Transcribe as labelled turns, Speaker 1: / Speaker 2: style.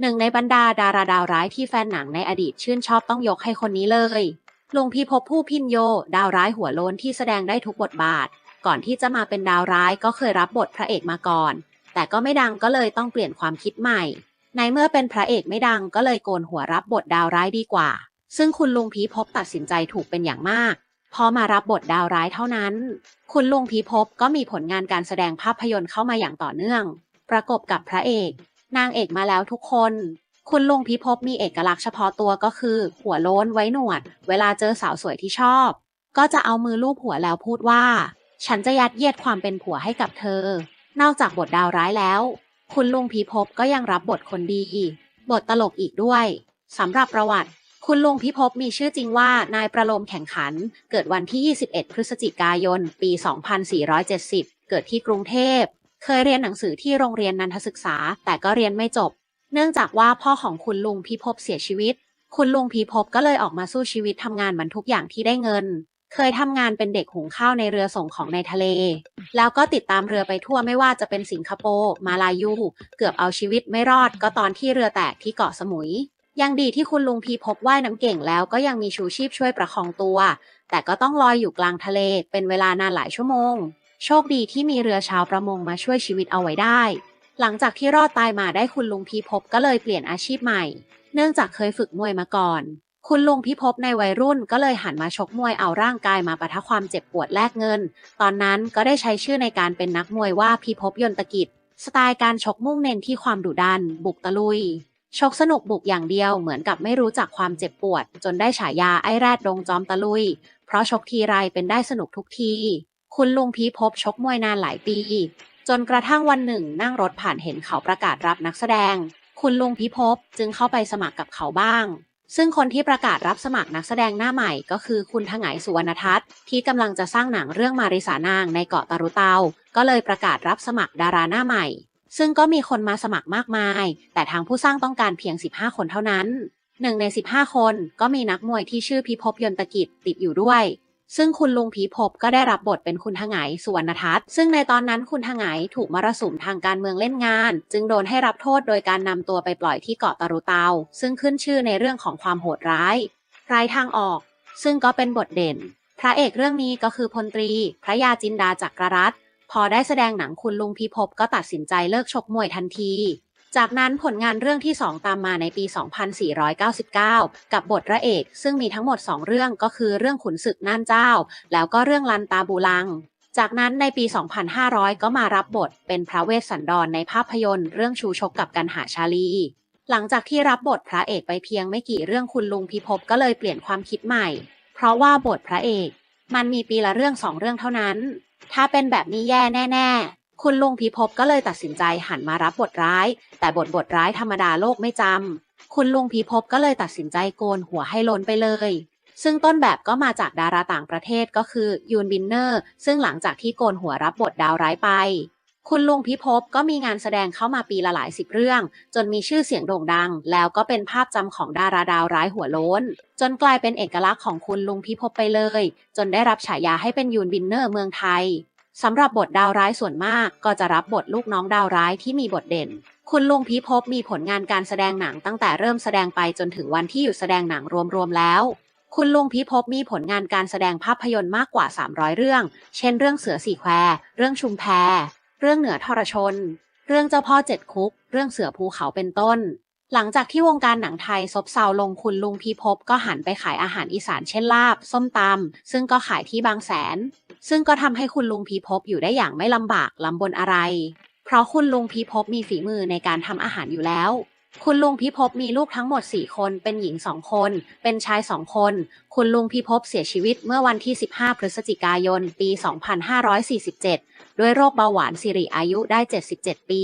Speaker 1: หนึ่งในบรรดาดาราดาวร้ายที่แฟนหนังในอดีตชื่นชอบต้องยกให้คนนี้เลยลุงพิภพผู้พินโย ดาวร้ายหัวโลนที่แสดงได้ทุกบทบาท ก่อนที่จะมาเป็นดาวร้ายก็เคยรับบทพระเอกมาก่อน แต่ก็ไม่ดังก็เลยต้องเปลี่ยนความคิดใหม่ ในเมื่อเป็นพระเอกไม่ดังก็เลยโกนหัวรับบทดาวร้ายดีกว่า ซึ่งคุณลุงพีภพตัดสินใจถูกเป็นอย่างมากพอมารับบทดาวร้ายเท่านั้น คุณลุงพีภพก็มีผลงานการแสดงภาพยนตร์เข้ามาอย่างต่อเนื่อง ประกบกับพระเอก นางเอกมาแล้วทุกคน คุณลุงพิภพมีเอกลักษณ์เฉพาะตัวก็คือ หัวโล้นไว้หนวด เวลาเจอสาวสวยที่ชอบ ก็จะเอามือลูบหัวแล้วพูดว่า ฉันจะยัดเยียดความเป็นผัวให้กับเธอ นอกจากบทดาวร้ายแล้ว คุณลุงพิภพก็ยังรับบทคนดี บทตลกอีกด้วยสำหรับประวัติคุณลุงพิภพมีชื่อจริงว่านายประโลมแข่งขัน เกิดวันที่ 21 พฤศจิกายน ปี 2470 เกิดที่กรุงเทพ เคยเรียนหนังสือที่โรงเรียนนันทศึกษา แต่ก็เรียนไม่จบ เนื่องจากว่าพ่อของคุณลุงพิภพเสียชีวิต คุณลุงพิภพก็เลยออกมาสู้ชีวิตทำงานมันทุกอย่างที่ได้เงิน เคยทำงานเป็นเด็กหุงข้าวในเรือส่งของในทะเล แล้วก็ติดตามเรือไปทั่วไม่ว่าจะเป็นสิงคโปร์มาลายู เกือบเอาชีวิตไม่รอด ก็ตอนที่เรือแตกที่เกาะสมุย ยังดีที่คุณลุงพีพบว่ายน้ำเก่งแล้วก็ยังมีชูชีพช่วยประคองตัว แต่ก็ต้องลอยอยู่กลางทะเลเป็นเวลานานหลายชั่วโมง โชคดีที่มีเรือชาวประมงมาช่วยชีวิตเอาไว้ได้ หลังจากที่รอดตายมาได้คุณลุงพีพบก็เลยเปลี่ยนอาชีพใหม่ เนื่องจากเคยฝึกมวยมาก่อน คุณลุงพิภพในวัยรุ่นก็เลยหันมาชกมวยเอาร่างกายมาปะทะความเจ็บปวดแลกเงิน ตอนนั้นก็ได้ใช้ชื่อในการเป็นนักมวยว่าพิภพยนตกิจ สไตล์การชกมุ่งเน้นที่ความดุดัน บุกตะลุยชกสนุกบุกอย่างเดียวเหมือนกับไม่รู้จักความเจ็บปวด จนได้ฉายาไอ้แรดดงจอมตะลุย เพราะชกทีไรเป็นได้สนุกทุกที คุณลุงพีพบชกมวยนานหลายปี จนกระทั่งวันหนึ่งนั่งรถผ่านเห็นเขาประกาศรับนักแสดง คุณลุงพิภพจึงเข้าไปสมัครกับเขาบ้าง ซึ่งคนที่ประกาศรับสมัครนักแสดงหน้าใหม่ก็คือคุณถงายสุวรรณทัศน์ที่กำลังจะสร้างหนังเรื่องมาริสานางในเกาะตารุเตา ก็เลยประกาศรับสมัครดาราหน้าใหม่ ซึ่งก็มีคนมาสมัครมากมาย แต่ทางผู้สร้างต้องการเพียง 15 คนเท่านั้นหนึ่งใน 15 คนก็มีนักมวยที่ชื่อพิภพยนตกิจติดอยู่ด้วย ซึ่งคุณลุงพีภพก็ได้รับบทเป็นคุณถงายสุวรรณทัศน์ซึ่งในตอนนั้นคุณถงายถูกมรสุมทางการเมืองเล่นงาน จึงโดนให้รับโทษโดยการนำตัวไปปล่อยที่เกาะตารุเตา ซึ่งขึ้นชื่อในเรื่องของความโหดร้ายไร้ทางออก ซึ่งก็เป็นบทเด่น พระเอกเรื่องนี้ก็คือพลตรี พระยาจินดาจักรรัตพอได้แสดงหนังคุณลุงพีภพก็ตัดสินใจเลิกชกมวยทันที จากนั้นผลงานเรื่องที่ 2 ตามมาในปี 2499 กับบทพระเอก ซึ่งมีทั้งหมด 2 เรื่องก็คือเรื่องขุนศึกน่านเจ้า แล้วก็เรื่องลันตาบูลัง จากนั้นในปี 2500 ก็มารับบทเป็นพระเวสสันดรในภาพยนตร์เรื่องชูชกกับกันหาชาลี หลังจากที่รับบทพระเอกไปเพียงไม่กี่เรื่องคุณลุงพิภพก็เลยเปลี่ยนความคิดใหม่ เพราะว่าบทพระเอก มันมีปีละเรื่องสองเรื่องเท่านั้น ถ้าเป็นแบบนี้แย่แน่ๆ คุณลุงพิภพก็เลยตัดสินใจหันมารับบทร้าย แต่บทบทร้ายธรรมดาโลกไม่จำคุณลุงพิภพก็เลยตัดสินใจโกนหัวให้ล้นไปเลย ซึ่งต้นแบบก็มาจากดาราต่างประเทศก็คือยูนบินเนอร์ ซึ่งหลังจากที่โกนหัวรับบทดาวร้ายไป คุณลุงพิภพก็มีงานแสดงเข้ามาปีละหลายสิบเรื่อง จนมีชื่อเสียงโด่งดัง แล้วก็เป็นภาพจำของดาราดาวร้ายหัวโล้น จนกลายเป็นเอกลักษณ์ของคุณลุงพิภพไปเลย จนได้รับฉายาให้เป็นยูนบินเนอร์เมืองไทย สำหรับบทดาวร้ายส่วนมากก็จะรับบทลูกน้องดาวร้ายที่มีบทเด่น คุณลุงพิภพมีผลงานการแสดงหนังตั้งแต่เริ่มแสดงไปจนถึงวันที่หยุดแสดงหนังรวมๆแล้ว คุณลุงพิภพมีผลงานการแสดงภาพยนตร์มากกว่า 300 เรื่อง เช่น เรื่องเสือสี่แควเรื่องชุมแพ เรื่องเหนือทรชน เรื่องเจ้าพ่อเจ็ดคุก เรื่องเสือภูเขาเป็นต้น หลังจากที่วงการหนังไทยซบเซาลงคุณลุงพิภพก็หันไปขายอาหารอีสานเช่นลาบ ส้มตำซึ่งก็ขายที่บางแสน ซึ่งก็ทำให้คุณลุงพีพบอยู่ได้อย่างไม่ลำบากลำบนอะไร เพราะคุณลุงพีพบมีฝีมือในการทำอาหารอยู่แล้ว คุณลุงพิภพมีลูกทั้งหมด 4 คน เป็นหญิง 2 คน เป็นชาย 2 คน คุณลุงพิภพเสียชีวิตเมื่อวันที่ 15 พฤศจิกายน ปี 2547 ด้วยโรคเบาหวานสิริอายุได้ 77 ปี